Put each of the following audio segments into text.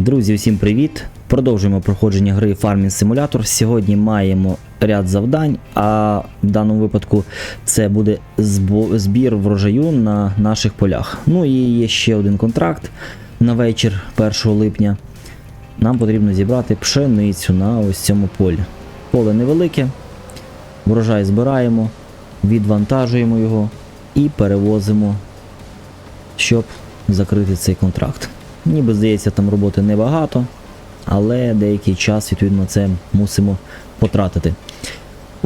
Друзі, всім привіт! Продовжуємо проходження гри Farming Simulator. Сьогодні маємо ряд завдань, а в даному випадку це буде збір врожаю на наших полях. Ну і є ще один контракт на вечір 1 липня. Нам потрібно зібрати пшеницю на ось цьому полі. Поле невелике, врожай збираємо, відвантажуємо його і перевозимо, щоб закрити цей контракт. Ніби здається, там роботи небагато, але деякий час, відповідно, це мусимо потратити.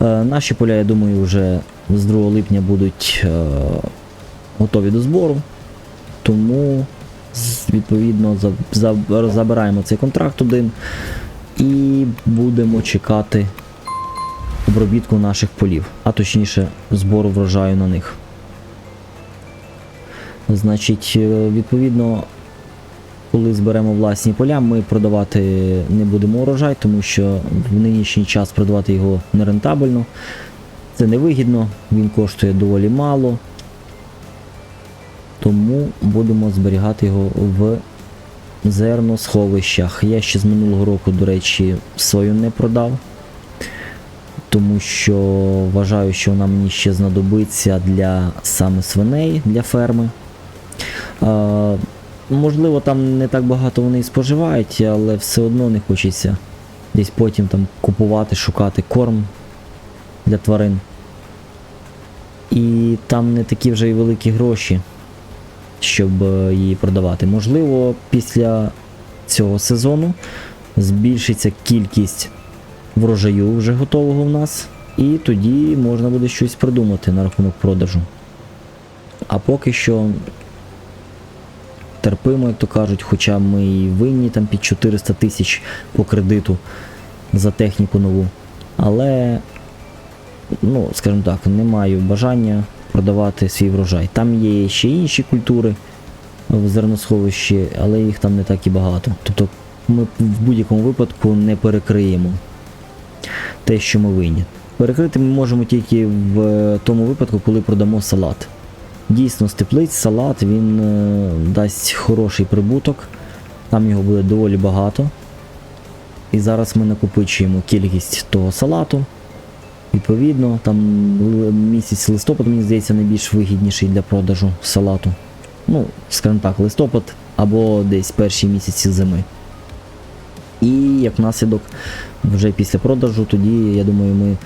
Е, наші поля, я думаю, вже з 2 липня будуть е, готові до збору. Тому, відповідно, за, за- забираємо цей контракт один і будемо чекати обробітку наших полів, а точніше збору врожаю на них. Значить, е, відповідно, коли зберемо власні поля, ми продавати не будемо урожай, тому що в нинішній час продавати його нерентабельно. Це невигідно, він коштує доволі мало. Тому будемо зберігати його в зерносховищах. Я ще з минулого року, до речі, свою не продав, тому що вважаю, що вона мені ще знадобиться для саме свиней для ферми. Можливо, там не так багато вони і споживають, але все одно не хочеться десь потім там купувати, шукати корм для тварин. І там не такі вже й великі гроші, щоб е, її продавати. Можливо, після цього сезону збільшиться кількість врожаю вже готового в нас, і тоді можна буде щось придумати на рахунок продажу. А поки що терпимо, як то кажуть, хоча ми і винні там під 400 тисяч по кредиту за техніку нову. Але, ну, скажімо так, не маю бажання продавати свій врожай. Там є ще інші культури в зерносховищі, але їх там не так і багато. Тобто ми в будь-якому випадку не перекриємо те, що ми винні. Перекрити ми можемо тільки в тому випадку, коли продамо салат. Дійсно, з теплиць салат він е, дасть хороший прибуток, там його буде доволі багато. І зараз ми накопичуємо кількість того салату. Відповідно, там місяць листопад, мені здається, найбільш вигідніший для продажу салату. Ну, скажімо так, листопад або десь перші місяці зими. І як наслідок, вже після продажу, тоді, я думаю, ми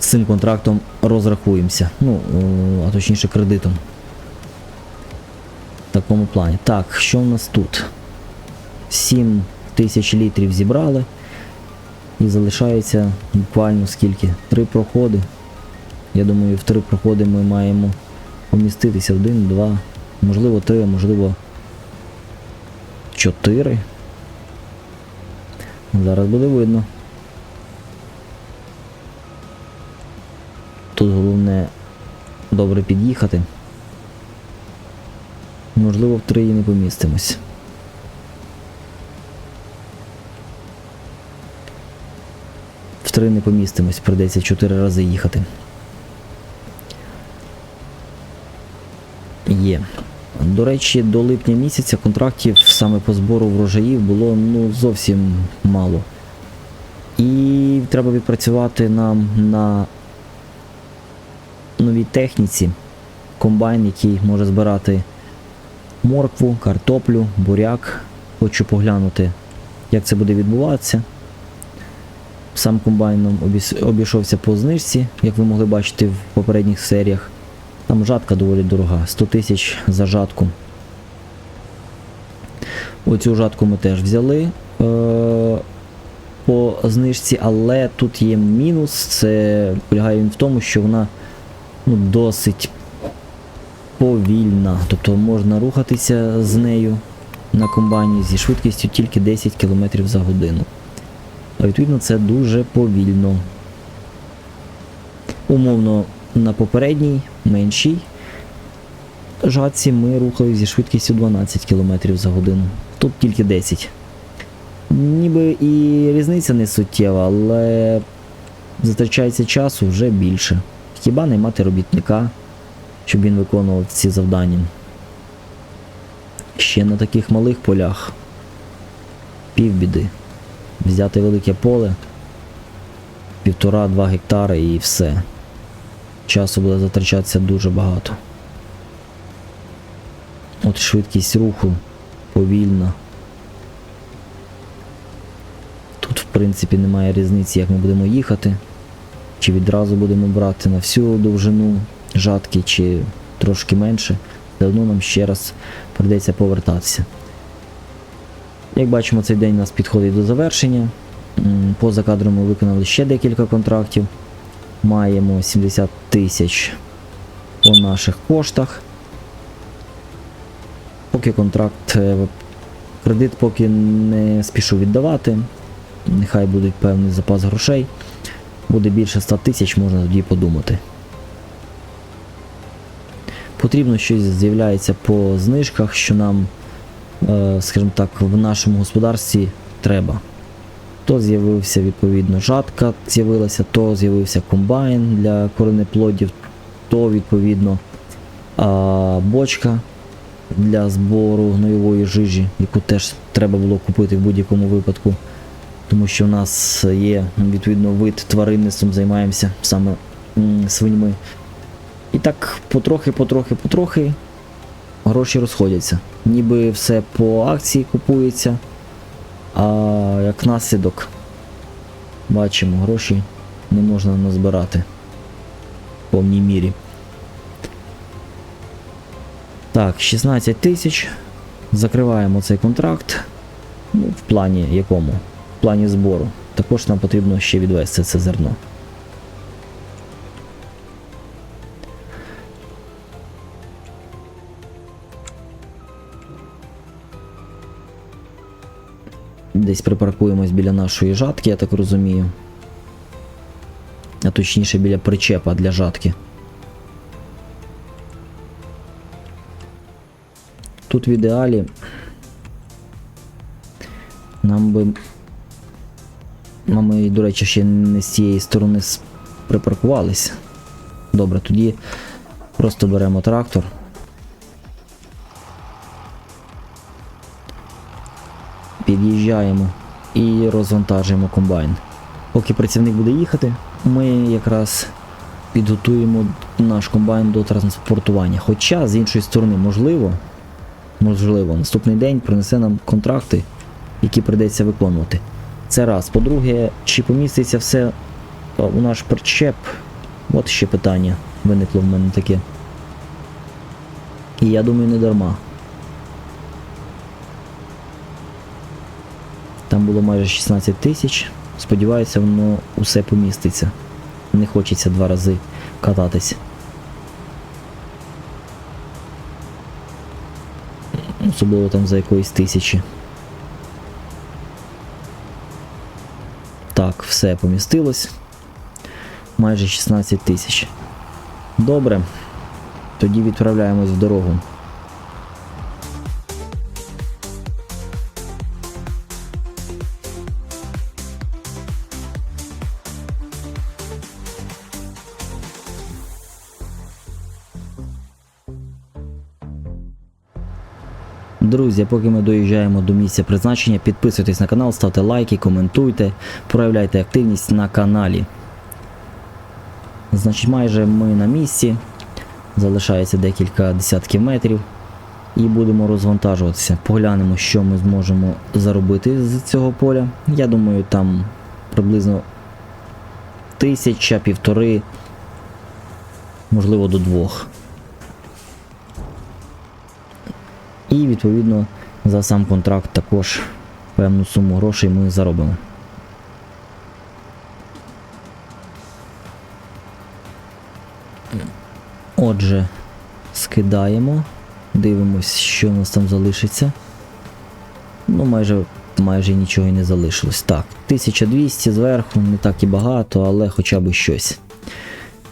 з цим контрактом розрахуємося. Ну, а точніше кредитом. В такому плані. Так, що в нас тут? 7 тисяч літрів зібрали. І залишається буквально скільки? Три проходи. Я думаю, в три проходи ми маємо поміститися. Один, два, можливо, три, можливо. Чотири. Зараз буде видно. Тут головне добре під'їхати. Можливо, в три не помістимось. В три не помістимось, придеться чотири рази їхати. Є. До речі, до липня місяця контрактів саме по збору врожаїв було ну зовсім мало. І треба відпрацювати нам на новій техніці. Комбайн, який може збирати моркву, картоплю, буряк. Хочу поглянути, як це буде відбуватися. Сам комбайном обійшовся по знижці, як ви могли бачити в попередніх серіях. Там жатка доволі дорога, 100 тисяч за жатку. Оцю жатку ми теж взяли е- по знижці, але тут є мінус. Це полягає він в тому, що вона ну, досить повільна. Тобто можна рухатися з нею на комбайні зі швидкістю тільки 10 км за годину. А відповідно це дуже повільно. Умовно, на попередній, меншій жатці ми рухалися зі швидкістю 12 км за годину. Тут тільки 10. Ніби і різниця не суттєва, але затрачається часу вже більше. Хіба не мати робітника, щоб він виконував ці завдання? Ще на таких малих полях півбіди. Взяти велике поле, півтора-два гектари і все. Часу буде затрачатися дуже багато. От швидкість руху повільна. Тут, в принципі, немає різниці, як ми будемо їхати. Чи відразу будемо брати на всю довжину жатки, чи трошки менше. Все одно нам ще раз прийдеться повертатися. Як бачимо, цей день у нас підходить до завершення. Поза кадром ми виконали ще декілька контрактів. Маємо 70 тисяч по наших коштах. Поки контракт, е, кредит поки не спішу віддавати. Нехай буде певний запас грошей. Буде більше 100 тисяч, можна тоді подумати. Потрібно щось з'являється по знижках, що нам, е, скажімо так, в нашому господарстві треба. То з'явився відповідно жатка, з'явилася, то з'явився комбайн для коренеплодів, то відповідно бочка для збору гнойової жижі, яку теж треба було купити в будь-якому випадку. Тому що в нас є відповідно вид тваринництвом, займаємося саме свиньми. І так потрохи, потрохи, потрохи гроші розходяться. Ніби все по акції купується, а як наслідок бачимо, гроші не можна назбирати в повній мірі. Так, 16 тисяч. Закриваємо цей контракт. Ну, в плані якому? Плані збору. Також нам потрібно ще відвести це зерно. Десь припаркуємось біля нашої жатки, я так розумію. А точніше біля причепа для жатки. Тут в ідеалі нам би. А ми, до речі, ще не з цієї сторони припаркувались. Добре, тоді просто беремо трактор. Під'їжджаємо і розвантажуємо комбайн. Поки працівник буде їхати, ми якраз підготуємо наш комбайн до транспортування. Хоча, з іншої сторони, можливо, можливо, наступний день принесе нам контракти, які прийдеться виконувати. Це раз. По-друге, чи поміститься все у наш причеп? От ще питання виникло в мене таке. І я думаю, не дарма. Там було майже 16 тисяч. Сподіваюся, воно усе поміститься. Не хочеться два рази кататись. Особливо там за якоїсь тисячі. Так, все помістилось. Майже 16 тисяч. Добре. Тоді відправляємось в дорогу. Друзі, поки ми доїжджаємо до місця призначення, підписуйтесь на канал, ставте лайки, коментуйте, проявляйте активність на каналі. Значить, майже ми на місці. Залишається декілька десятків метрів. І будемо розвантажуватися. Поглянемо, що ми зможемо заробити з цього поля. Я думаю, там приблизно тисяча, півтори, можливо, до двох. І відповідно за сам контракт також певну суму грошей ми заробимо. Отже, скидаємо, дивимось, що у нас там залишиться. Ну, майже майже нічого і не залишилось. Так, 1200 зверху, не так і багато, але хоча б щось.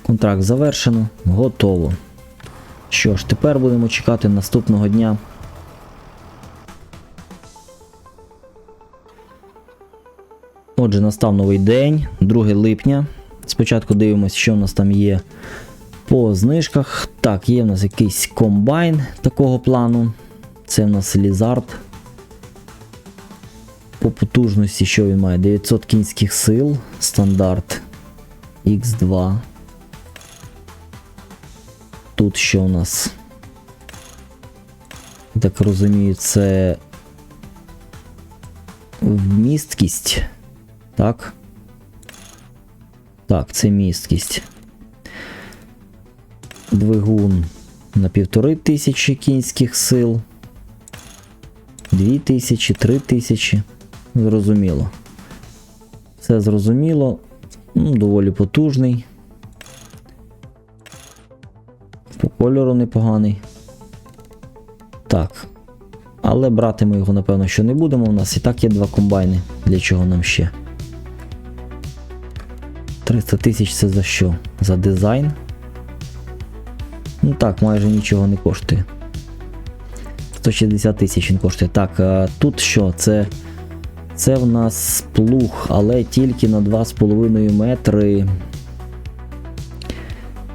Контракт завершено, готово. Що ж, тепер будемо чекати наступного дня. Отже, настав новий день, 2 липня. Спочатку дивимося, що в нас там є по знижках. Так, є в нас якийсь комбайн такого плану. Це в нас Лізард. По потужності, що він має? 900 кінських сил, стандарт X2. Тут що у нас? Так розумію, це вмісткість. Так? Так, це місткість. Двигун на півтори тисячі кінських сил. Дві тисячі, три тисячі. Зрозуміло. Все зрозуміло. Ну, доволі потужний. По кольору непоганий. Так. Але брати ми його, напевно, що не будемо. У нас і так є два комбайни. Для чого нам ще? 300 тисяч це за що? За дизайн? Ну так, майже нічого не коштує. 160 тисяч він коштує. Так, а тут що? Це. Це в нас плуг, але тільки на 2,5 метри.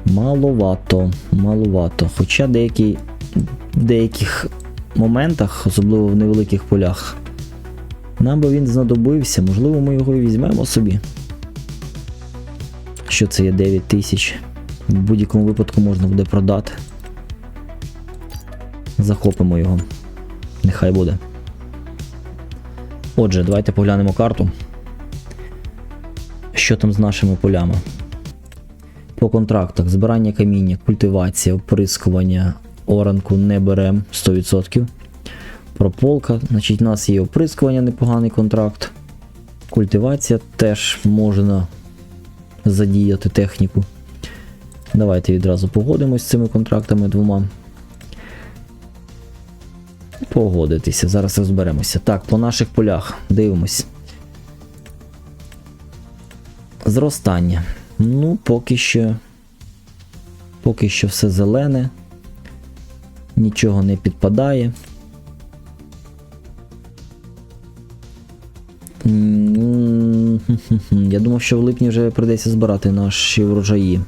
Маловато, маловато. Хоча деякі, в деяких моментах, особливо в невеликих полях, нам би він знадобився. Можливо, ми його і візьмемо собі. Що це є 9 тисяч. В будь-якому випадку можна буде продати. Захопимо його. Нехай буде. Отже, давайте поглянемо карту. Що там з нашими полями? По контрактах збирання каміння, культивація, оприскування, оранку не беремо 100%. Прополка, значить, у нас є оприскування, непоганий контракт. Культивація теж можна задіяти техніку. Давайте відразу погодимось з цими контрактами двома. Погодитися, зараз розберемося. Так, по наших полях дивимось. Зростання. Ну, поки що. Поки що все зелене. Нічого не підпадає. Я думав, що в липні вже прийдеться збирати наші врожаї.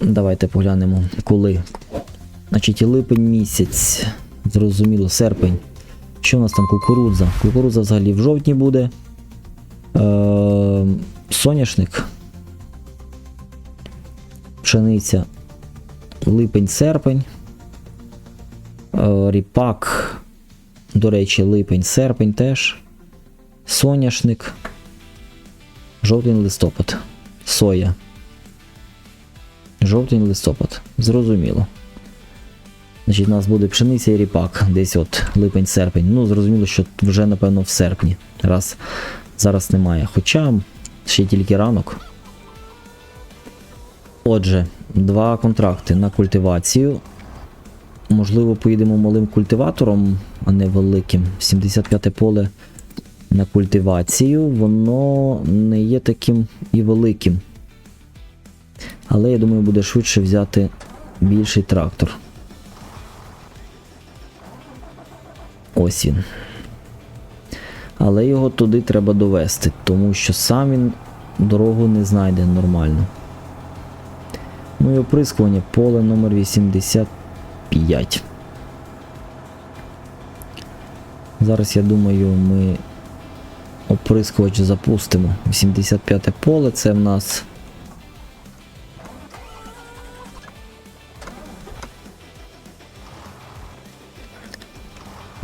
Давайте поглянемо, коли. Значить, липень місяць. Зрозуміло, серпень. Що у нас там кукурудза? Кукурудза взагалі в жовтні буде. Е, соняшник. Пшениця. Липень-серпень. Е, ріпак. До речі, липень-серпень теж. Соняшник. Жовтень-листопад. Соя. Жовтень-листопад. Зрозуміло. Значить, у нас буде пшениця і ріпак. Десь от липень-серпень. Ну, зрозуміло, що вже, напевно, в серпні. Раз зараз немає. Хоча ще тільки ранок. Отже, два контракти на культивацію. Можливо, поїдемо малим культиватором, а не великим. 75 поле на культивацію. Воно не є таким і великим. Але я думаю, буде швидше взяти більший трактор. Ось він. Але його туди треба довести, тому що сам він дорогу не знайде нормально. Ну і оприскування поле номер 85. Зараз, я думаю, ми оприскувач запустимо. 85 поле це в нас.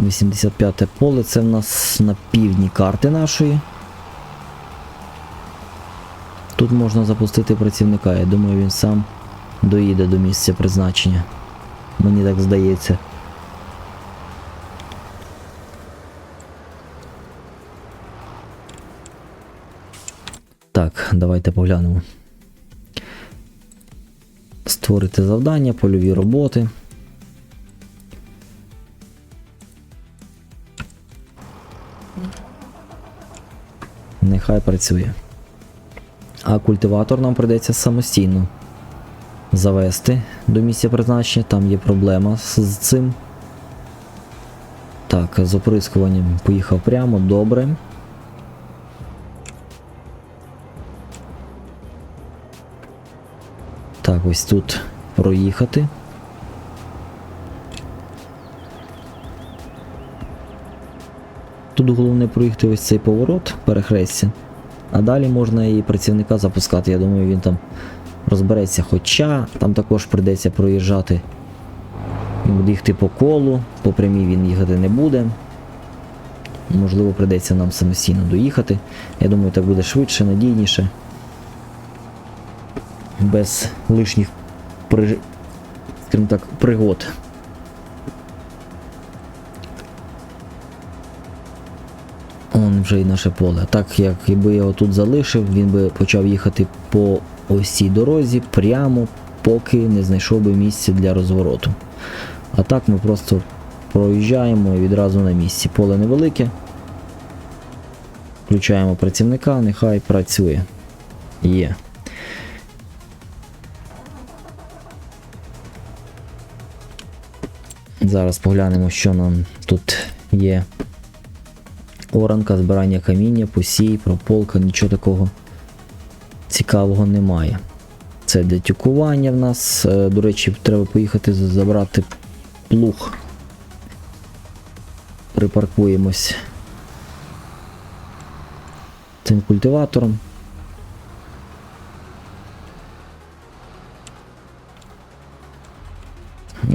Вісімдесят п'яте поле це в нас на півдні карти нашої. Тут можна запустити працівника, я думаю, він сам доїде до місця призначення. Мені так здається. Так, давайте поглянемо. Створити завдання, польові роботи. Нехай працює. А культиватор нам придеться самостійно завести до місця призначення. Там є проблема з, цим. Так, з оприскуванням поїхав прямо, добре. Ось тут проїхати. тут головне проїхати ось цей поворот, перехрестя. А далі можна і працівника запускати. Я думаю, він там розбереться. Хоча там також прийдеться проїжджати. Він буде їхати по колу, по прямій він їхати не буде. Можливо, прийдеться нам самостійно доїхати. Я думаю, так буде швидше, надійніше. Без лишніх при... скажімо так, пригод. Он вже і наше поле. Так як якби я його тут залишив, він би почав їхати по ось дорозі прямо, поки не знайшов би місце для розвороту. А так ми просто проїжджаємо і відразу на місці. Поле невелике. Включаємо працівника, нехай працює. Є. Зараз поглянемо, що нам тут є. Оранка, збирання каміння, посій, прополка, нічого такого цікавого немає. Це детюкування в нас. Е, До речі, треба поїхати забрати плуг. Припаркуємось цим культиватором.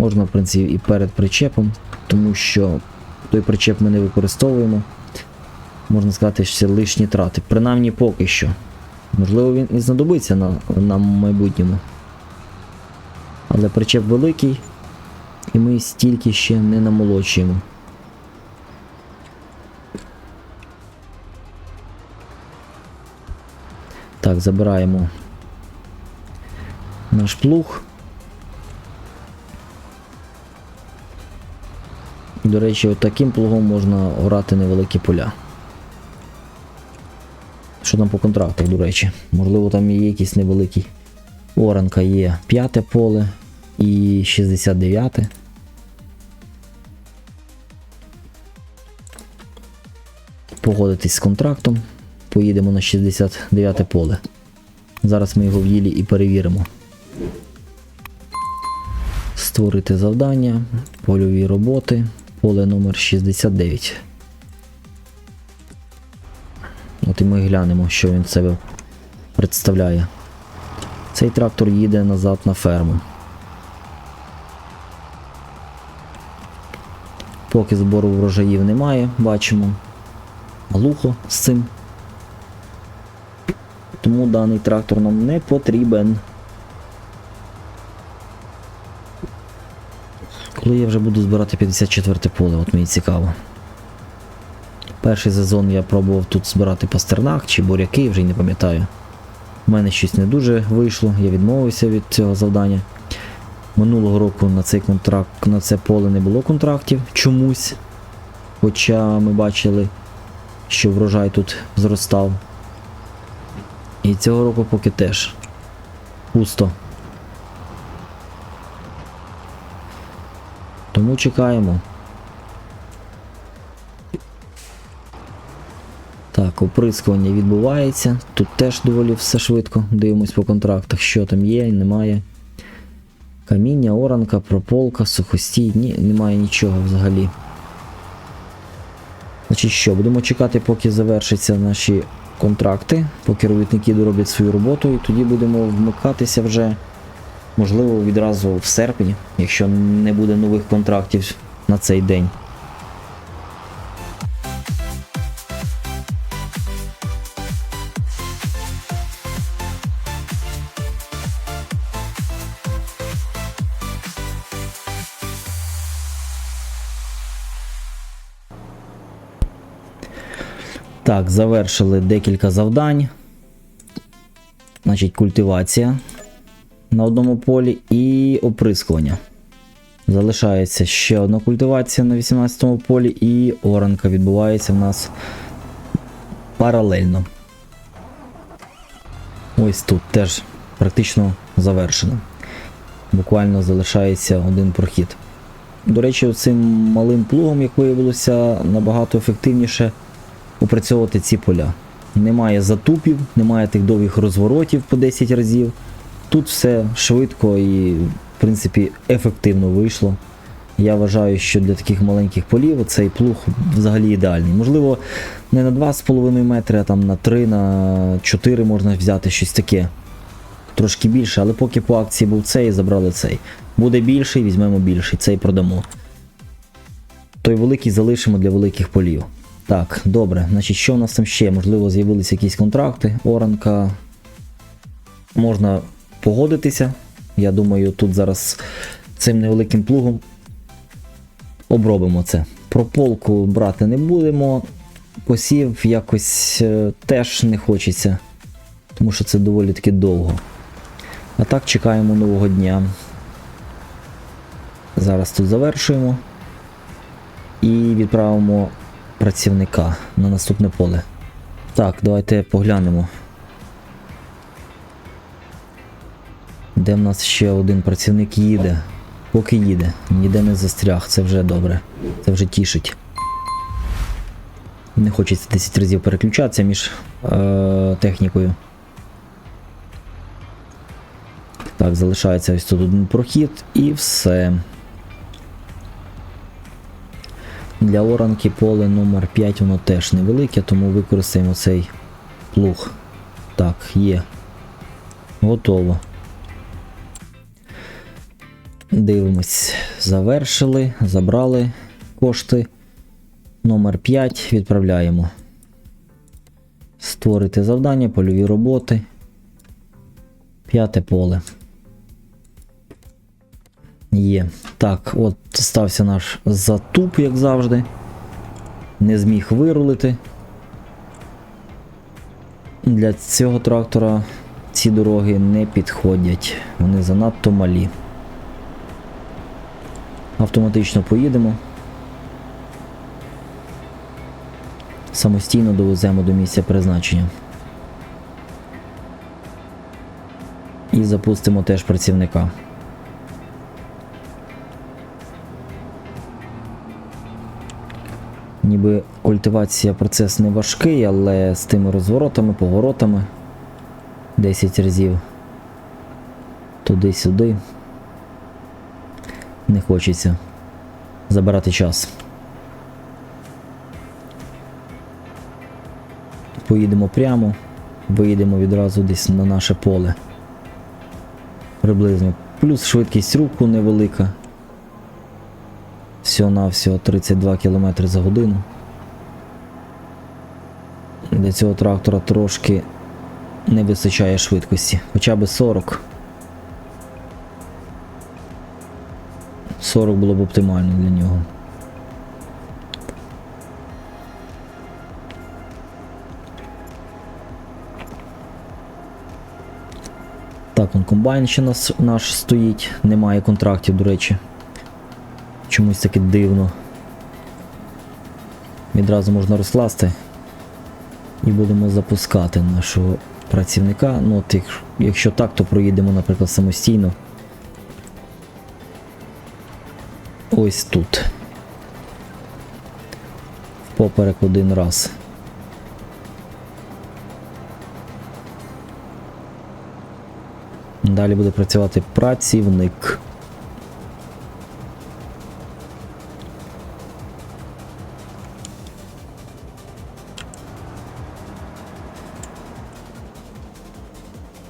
Можна, в принципі, і перед причепом, тому що той причеп ми не використовуємо. Можна сказати, що це лишні трати. Принаймні поки що. Можливо, він і знадобиться на, нам в майбутньому. Але причеп великий, і ми стільки ще не намолочуємо. Так, забираємо наш плуг. До речі, таким плугом можна орати невеликі поля. Що там по контрактах, до речі? Можливо, там є якийсь невеликий. Оранка є п'яте поле і 69. Погодитись з контрактом. Поїдемо на 69 поле. Зараз ми його в ділі і перевіримо. Створити завдання, польові роботи, поле номер 69. От і ми глянемо, що він себе представляє. Цей трактор їде назад на ферму. Поки збору врожаїв немає, бачимо. Глухо з цим. Тому даний трактор нам не потрібен. Коли я вже буду збирати 54 поле, от мені цікаво. Перший сезон я пробував тут збирати пастернак чи буряки, вже й не пам'ятаю. У мене щось не дуже вийшло, я відмовився від цього завдання. Минулого року на цей контракт, на це поле не було контрактів чомусь. Хоча ми бачили, що врожай тут зростав. І цього року поки теж пусто. Тому чекаємо. Так, оприскування відбувається. Тут теж доволі все швидко. Дивимось по контрактах, що там є немає. Каміння, оранка, прополка, сухостій. Ні, немає нічого взагалі. Значить що, будемо чекати, поки завершаться наші контракти, поки робітники дороблять свою роботу, і тоді будемо вмикатися вже, можливо, відразу в серпні, якщо не буде нових контрактів на цей день. Так, завершили декілька завдань. Значить, культивація на одному полі і оприскування. Залишається ще одна культивація на 18-му полі, і оранка відбувається в нас паралельно. Ось тут теж практично завершено. Буквально залишається один прохід. До речі, цим малим плугом, як виявилося, набагато ефективніше опрацьовувати ці поля. Немає затупів, немає тих довгих розворотів по 10 разів. Тут все швидко і, в принципі, ефективно вийшло. Я вважаю, що для таких маленьких полів цей плуг взагалі ідеальний. Можливо, не на 2,5 метри, а там на 3, на 4 можна взяти щось таке. Трошки більше, але поки по акції був цей, забрали цей. Буде більший, візьмемо більший, цей продамо. Той великий залишимо для великих полів. Так, добре. Значить, що у нас там ще? Можливо, з'явилися якісь контракти. Оранка. Можна погодитися. Я думаю, тут зараз цим невеликим плугом обробимо це. Прополку брати не будемо. Посів якось е, теж не хочеться, тому що це доволі таки довго. А так чекаємо нового дня. Зараз тут завершуємо і відправимо працівника на наступне поле. Так, давайте поглянемо. Де в нас ще один працівник їде? Поки їде, ніде не застряг, це вже добре. Це вже тішить. Не хочеться 10 разів переключатися між е, технікою. Так, залишається ось тут один прохід і все. Для оранки поле номер 5 воно теж невелике, тому використаємо цей плуг. Так, є. Готово. Дивимось. Завершили, забрали кошти. Номер 5 відправляємо. Створити завдання, польові роботи. П'яте поле. Є. Так, от стався наш затуп, як завжди. Не зміг вирулити. Для цього трактора ці дороги не підходять. Вони занадто малі. Автоматично поїдемо. Самостійно довеземо до місця призначення. І запустимо теж працівника. Ніби культивація процес не важкий, але з тими розворотами, поворотами 10 разів туди-сюди не хочеться забирати час. Поїдемо прямо, виїдемо відразу десь на наше поле. Приблизно. Плюс швидкість руху невелика. Всього-навсього 32 км за годину. Для цього трактора трошки не вистачає швидкості, хоча б 40. 40 було б оптимально для нього. Так, он комбайн ще нас, наш стоїть, немає контрактів, до речі. Чомусь таки дивно. Відразу можна розкласти і будемо запускати нашого працівника. Ну, от якщо так, то проїдемо, наприклад, самостійно. Ось тут. Поперек один раз. Далі буде працювати працівник.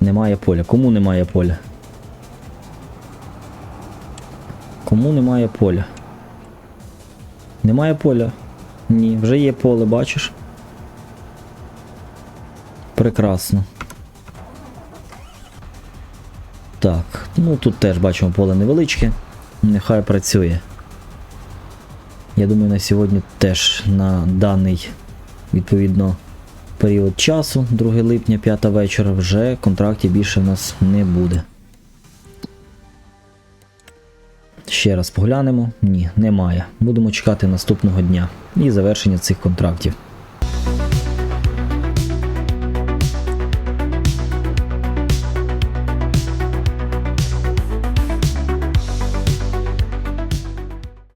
Немає поля. Кому немає поля? Кому немає поля? Немає поля? Ні, вже є поле, бачиш? Прекрасно. Так, ну тут теж бачимо поле невеличке. Нехай працює. Я думаю, на сьогодні теж на даний відповідно період часу, 2 липня, 5 вечора, вже контрактів більше в нас не буде. Ще раз поглянемо. Ні, немає. Будемо чекати наступного дня і завершення цих контрактів.